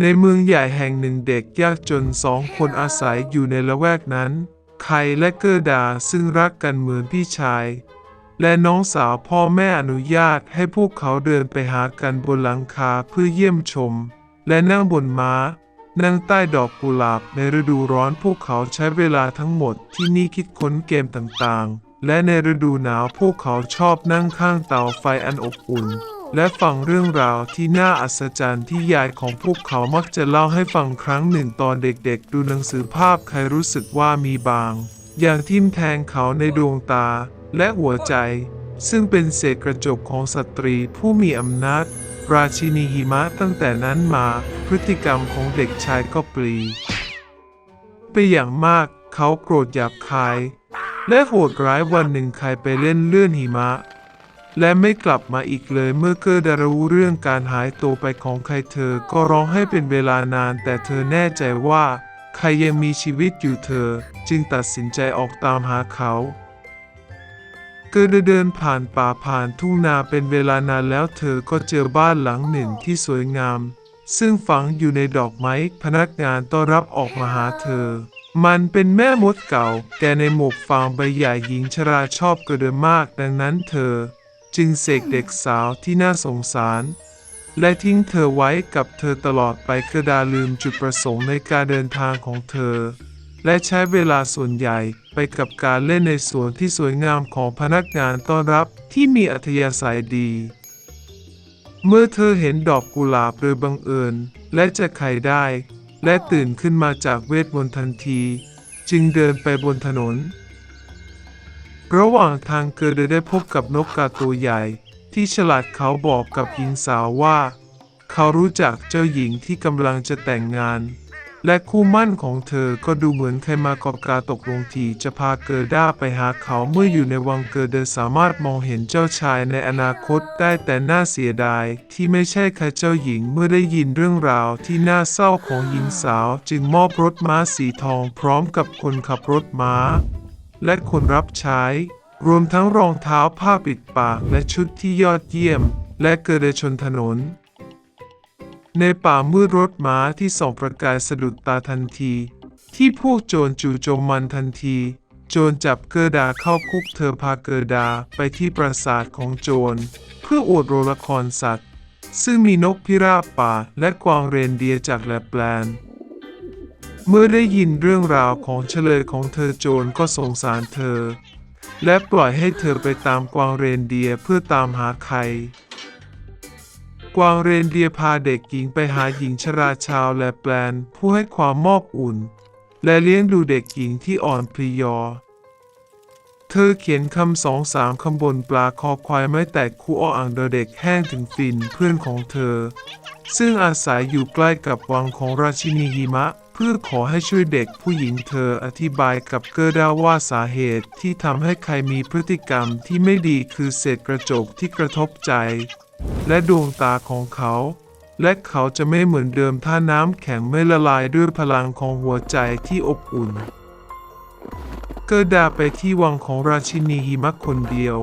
ในเมืองใหญ่แห่งหนึ่งเด็กยากจนสองคนอาศัยอยู่ในละแวกนั้น ไคและเกอร์ดาซึ่งรักกันเหมือนพี่ชาย และน้องสาวพ่อแม่อนุญาตให้พวกเขาเดินไปหากันบนหลังคาเพื่อเยี่ยมชม และนั่งบนม้า นั่งใต้ดอกกุหลาบในฤดูร้อนพวกเขาใช้เวลาทั้งหมดที่นี่คิดค้นเกมต่างๆ และในฤดูหนาวพวกเขาชอบนั่งข้างเตาไฟอันอบอุ่น และฟังเรื่องราวที่น่าอัศจรรย์ที่ยายของพวกเขามักจะเล่าให้ฟังครั้งหนึ่งตอนเด็กๆ ดูหนังสือภาพใครรู้สึกว่ามีบาง อย่างทิ่มแทงเขาในดวงตาและหัวใจ ซึ่งเป็นเศษกระจกของสตรีผู้มีอำนาจ ราชินีหิมะตั้งแต่นั้นมาพฤติกรรมของเด็กชายก็เปลีไปอย่างมากเขาโกรธหยาบคาย และโหดร้ายวันหนึ่งใครไปเล่นเลื่อนหิมะ และไม่กลับมาอีกเลยเมื่อเกิดรู้เรื่องการหายตัวไปของใครเธอก็ร้องให้เป็นเวลานาน แต่เธอแน่ใจว่าใครยังมีชีวิตอยู่เธอ จึงตัดสินใจออกตามหาเขา เกิดเดินผ่านป่าผ่านทุ่งนาเป็นเวลานานแล้วเธอก็เจอบ้านหลังหนึ่งที่สวยงาม ซึ่งฝังอยู่ในดอกไม้พนักงานต้อนรับออกมาหาเธอมันเป็นแม่มดเก่า แต่ในหมวกฟางใบใหญ่หญิงชราชอบกระเดินมากดังนั้นเธอ จึงเสกเด็กสาวที่น่าสงสาร และทิ้งเธอไว้กับเธอตลอดไปกระดาลืมจุดประสงค์ในการเดินทางของเธอ และใช้เวลาส่วนใหญ่ไปกับการเล่นในสวนที่สวยงามของพนักงานต้อนรับที่มีอัธยาศัยดี เมื่อเธอเห็นดอกกุหลาบโดยบังเอิญและจะไขได้ และตื่นขึ้นมาจากเวทมนต์ทันที จึงเดินไปบนถนน ระหว่างทางเกิดได้พบกับนกกาตัวใหญ่ ที่ฉลาดเขาบอกกับหญิงสาวว่า เขารู้จักเจ้าหญิงที่กำลังจะแต่งงาน และคู่มั่นของเธอก็ดูเหมือนใครมากอบกาตกลงทีจะพาเกิดด้าไปหาเขาเมื่ออยู่ในวังเกิดเดสามารถมองเห็นเจ้าชายในอนาคตได้แต่น่าเสียดาย ที่ไม่ใช่ใครเจ้าหญิงเมื่อได้ยินเรื่องราวที่น่าเศร้าของหญิงสาว จึงมอบรถม้าสีทองพร้อมกับคนขับรถม้า และคนรับใช้ รวมทั้งรองเท้าผ้าปิดปากและชุดที่ยอดเยี่ยม และเกิดชนถนน ในป่ามืดรถม้าที่ส่องประกายสะดุดตาทันที ที่พวกโจรจู่โจมมันทันที โจรจับเกอร์ดาเข้าคุกเธอพาเกอร์ดาไปที่ปราสาทของโจร เพื่ออวดโรละครสัตว์ ซึ่งมีนกพิราบป่าและกวางเรนเดียร์จากแลปแลนด์ เมื่อได้ยินเรื่องราวของเฉลยของเธอโจรก็สงสารเธอ และปล่อยให้เธอไปตามกวางเรนเดียเพื่อตามหาใคร กวางเรนเดียพาเด็กหญิงไปหาหญิงชราชาวแลปแปลนผู้ให้ความมอบอุ่น และเลี้ยงดูเด็กหญิงที่อ่อนเพลียเธอเขียนคำสองสามคำบนปลาคอควายไม่แตกคู่ออ่างเดอเด็กแห้งถึงฟินเพื่อนของเธอ ซึ่งอาศัยอยู่ใกล้กับวังของราชินีหิมะ พื่อขอให้ช่วยเด็กผู้หญิงเธออธิบายกับเกอร์ดาว่าสาเหตุที่ทำให้ใครมีพฤติกรรมที่ไม่ดีคือเศษกระจกที่กระทบใจ และดวงตาของเขา และเขาจะไม่เหมือนเดิมถ้าน้ำแข็งไม่ละลายด้วยพลังของหัวใจที่อบอุ่น เกิดดาไปที่วังของราชินีหิมะคนเดียว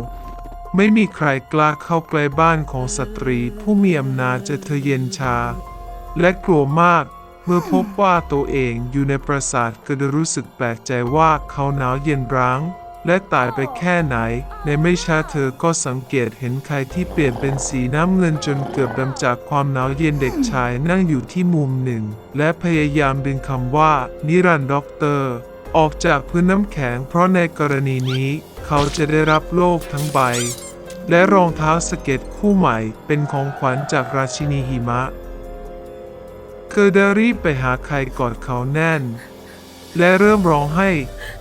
ไม่มีใครกล้าเข้าใกล้บ้านของสตรีผู้มีอำนาจจะเธอเย็นชา และกลัวมาก เมื่อพบว่าตัวเองอยู่ในปราสาทก็ได้รู้สึกแปลกใจว่าเขาหนาวเย็นร้าง และตายไปแค่ไหน ในไม่ช้าเธอก็สังเกตเห็นใครที่เปลี่ยนเป็นสีน้ำเงินจนเกือบดำจากความหนาวเย็นเด็กชายนั่งอยู่ที่มุมหนึ่ง และพยายามดึงคำว่า นิรันดร์ด็อกเตอร์ ออกจากพื้นน้ำแข็งเพราะในกรณีนี้ เขาจะได้รับโลกทั้งใบ และรองเท้าสเก็ตคู่ใหม่เป็นของขวัญจากราชินีหิมะ เคอร์ดารีบไปหาใครกอดเขาแน่น และเริ่มร้องไห้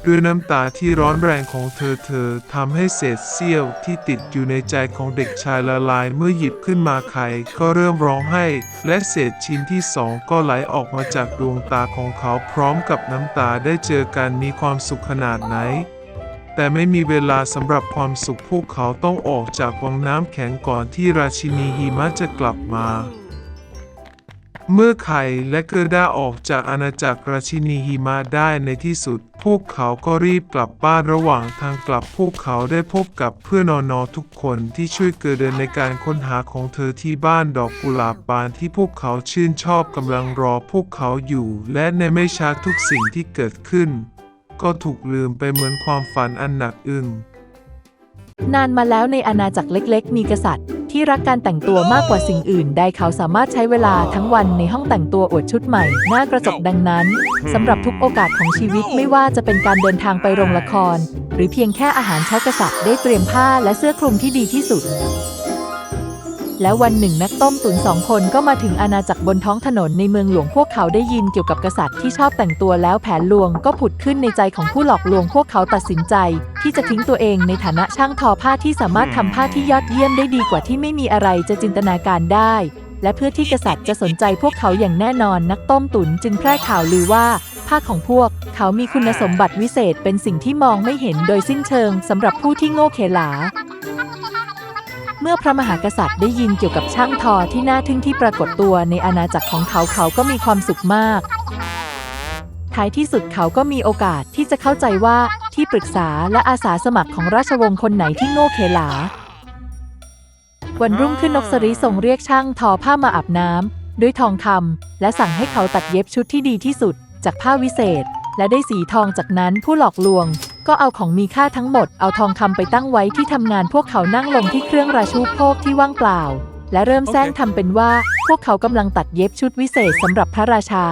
ด้วยน้ำตาที่ร้อนแรงของเธอเธอทำให้เศษเสี้ยวที่ติดอยู่ในใจของเด็กชายละลายเมื่อหยิบขึ้นมาใครก็เริ่มร้องไห้ และเศษชิ้นที่สองก็ไหลออกมาจากดวงตาของเขาพร้อมกับน้ำตาได้เจอกันมีความสุขขนาดไหนแต่ไม่มีเวลาสำหรับความสุขพวกเขาต้องออกจากวังน้ำแข็งก่อนที่ราชินีหิมะจะกลับมา เมื่อไข่และเกอร์ดาออกจากอาณาจักรราชินีหิมะได้ในที่สุด พวกเขาก็รีบกลับบ้านระหว่างทางกลับพวกเขาได้พบกับเพื่อนอนอทุกคนที่ช่วยเกอเดินในการค้นหาของเธอที่บ้านดอกกุหลาบบานที่พวกเขาชื่นชอบกำลังรอพวกเขาอยู่ และในไม่ช้าทุกสิ่งที่เกิดขึ้น ก็ถูกลืมไปเหมือนความฝันอันหนักอึ้ง นานมาแล้วในอาณาจักรเล็กๆ มีกษัตริย์ ที่รักการแต่งตัวมากกว่าสิ่งอื่นใดเขาสามารถใช้เวลาทั้งวันในห้องแต่งตัวอวดชุดใหม่หน้ากระจกดังนั้นสำหรับทุกโอกาสของชีวิตไม่ว่าจะเป็นการเดินทางไปโรงละคร หรือเพียงแค่อาหารเช้ากษัตริย์ได้เตรียมผ้าและเสื้อคลุมที่ดีที่สุด แล้ววันหนึ่งนักต้มตุ๋นสองคนก็มาถึงอาณาจักรบนท้องถนนในเมืองหลวงพวกเขาได้ยินเกี่ยวกับกษัตริย์ที่ชอบแต่งตัวแล้วแผนลวงก็ผุดขึ้นในใจของผู้หลอกลวงพวกเขาตัดสินใจ ที่จะทิ้งตัวเองในฐานะช่างทอผ้าที่สามารถทำผ้าที่ยอดเยี่ยมได้ดีกว่าที่ไม่มีอะไรจะจินตนาการได้ และเพื่อที่กษัตริย์จะสนใจพวกเขาอย่างแน่นอนนักต้มตุ๋นจึงแพร่ข่าวลือว่าผ้าของพวก เขามีคุณสมบัติวิเศษเป็นสิ่งที่มองไม่เห็นโดยสิ้นเชิงสำหรับผู้ที่โง่เขลา เมื่อพระมหากษัตริย์ได้ยินเกี่ยวกับช่างทอที่น่าทึ่งที่ปรากฏตัวในอาณาจักรของเขาเขาก็มีความสุขมาก ท้ายที่สุดเขาก็มีโอกาสที่จะเข้าใจว่าที่ปรึกษาและอาสาสมัครของราชวงศ์คนไหนที่โง่เขลา วันรุ่งขึ้นนกสรีส่งเรียกช่างทอผ้ามาอาบน้ำด้วยทองคำและสั่งให้เขาตัดเย็บชุดที่ดีที่สุดจากผ้าวิเศษ และได้สีทองจากนั้นผู้หลอกลวง ก็เอาของมีค่าทั้งหมดเอาทองคำไปตั้งไว้ที่ทำงานพวกเขานั่งลงที่เครื่องราชูปโภคที่ว่างเปล่า และเริ่มแซงทำเป็นว่า พวกเขากำลังตัดเย็บชุดวิเศษสำหรับพระราชา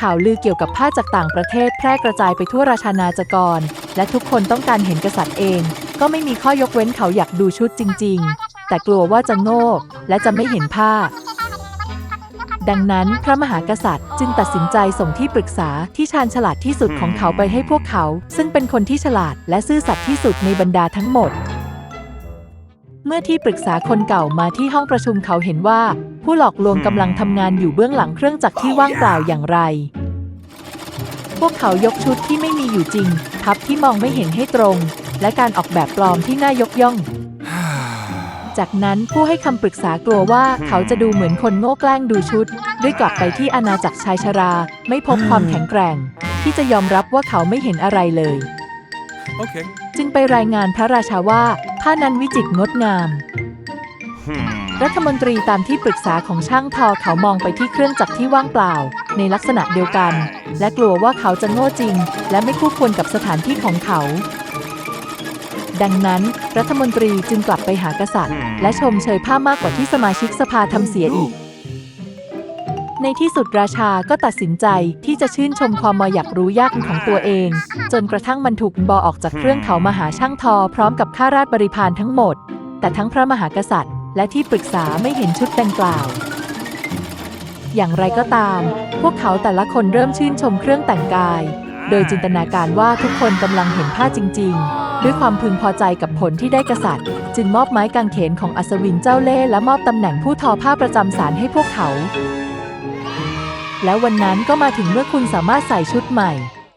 ข่าวลือเกี่ยวกับผ้าจากต่างประเทศแพร่กระจายไปทั่วราชานาจักร และทุกคนต้องการเห็นกษัตริย์เอง ก็ไม่มีข้อยกเว้นเขาอยากดูชุดจริง ๆ แต่กลัวว่าจะโง่และจะไม่เห็นผ้า ดังนั้นพระมหากษัตริย์จึงตัดสินใจส่งที่ปรึกษาที่ชาญฉลาดที่สุดของเขาไปให้พวกเขา ซึ่งเป็นคนที่ฉลาดและซื่อสัตย์ที่สุดในบรรดาทั้งหมด เมื่อที่ปรึกษาคนเก่ามาที่ห้องประชุมเขาเห็นว่า ผู้หลอกลวงกำลังทำงานอยู่เบื้องหลังเครื่องจักรที่ว่างเปล่าอย่างไร พวกเขายกชุดที่ไม่มีอยู่จริง พับที่มองไม่เห็นให้ตรง และการออกแบบปลอมที่น่ายกย่อง จากนั้นผู้ให้คำปรึกษากลัวว่าเขาจะดูเหมือนคนโง่แกล้งดูชุด ด้วยกลับไปที่อาณาจักรชายชรา ไม่พบความแข็งแกร่ง ที่จะยอมรับว่าเขาไม่เห็นอะไรเลย Okay. จึงไปรายงานพระราชาว่าผ้านั้นวิจิตรงดงามรัฐมนตรีตามที่ปรึกษาของช่างทอเขามองไปที่เครื่องจักรที่ว่างเปล่า ในลักษณะเดียวกัน และกลัวว่าเขาจะโง่จริง และไม่คู่ควรกับสถานที่ของเขา ดังนั้น รัฐมนตรีจึงกลับไปหากษัตริย์ และชมเชยผ้ามากกว่าที่สมาชิกสภาทำเสียอีก ในที่สุดราชาก็ตัดสินใจที่จะชื่นชมความมาอยากรู้ยากของตัวเอง จนกระทั่งมันถูกบอออกจากเครื่องเขามาหาช่างทอ พร้อมกับข้าราชบริพารทั้งหมด แต่ทั้งพระมหากษัตริย์ และที่ปรึกษาไม่เห็นชุดดังกล่าวอย่างไรก็ตาม พวกเขาแต่ละคนเริ่มชื่นชมเครื่องแต่งกาย โดยจินตนาการว่าทุกคนกำลังเห็นผ้าจริง ๆ ด้วยความพึงพอใจกับผลที่ได้กษัตริย์ จึงมอบไม้กางเขนของอัศวินเจ้าเล่ห์และมอบตำแหน่งผู้ทอผ้าประจำศาลให้พวกเขา แล้ววันนั้นก็มาถึงเมื่อคุณสามารถใส่ชุดใหม่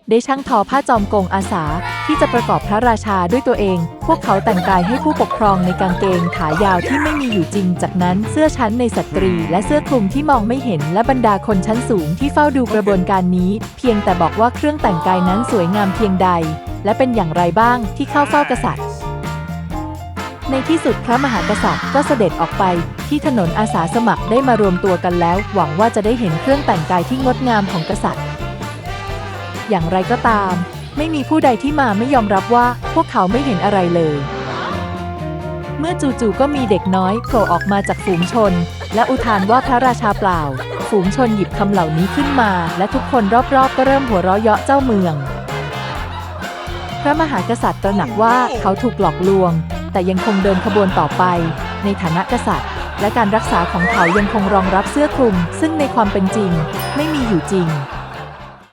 ได้ช่างทอผ้าจอมกงอาสาที่จะประกอบพระราชาด้วยตัวเอง พวกเขาแต่งกายให้ผู้ปกครองในกางเกงขายาวที่ไม่มีอยู่จริง จากนั้นเสื้อชั้นในสตรี และเสื้อคลุมที่มองไม่เห็นและบรรดาคนชั้นสูงที่เฝ้าดูกระบวนการนี้ เพียงแต่บอกว่าเครื่องแต่งกายนั้นสวยงามเพียงใด และเป็นอย่างไรบ้างที่เข้าเฝ้ากษัตริย์ ในที่สุดพระมหากษัตริย์ก็เสด็จออกไปที่ถนนอาสาสมัครได้มารวมตัวกันแล้ว หวังว่าจะได้เห็นเครื่องแต่งกายที่งดงามของกษัตริย์ อย่างไรก็ตาม ไม่มีผู้ใดที่มาไม่ยอมรับว่าพวกเขาไม่เห็นอะไรเลย เมื่อจู่ๆก็มีเด็กน้อยโผล่ออกมาจากฝูงชน และอุทานว่าพระราชาเปล่า ฝูงชนหยิบคำเหล่านี้ขึ้นมา และทุกคนรอบๆ ก็เริ่มหัวเราะเยาะเจ้าเมือง ระมหากษัตริย์ตระหนักว่าเขาถูกหลอกลวง แต่ยังคงเดินขบวนต่อไป ในฐานะกษัตริย์ และการรักษาของเขายังคงรองรับเสื้อคลุม ซึ่งในความเป็นจริง ไม่มีอยู่จริง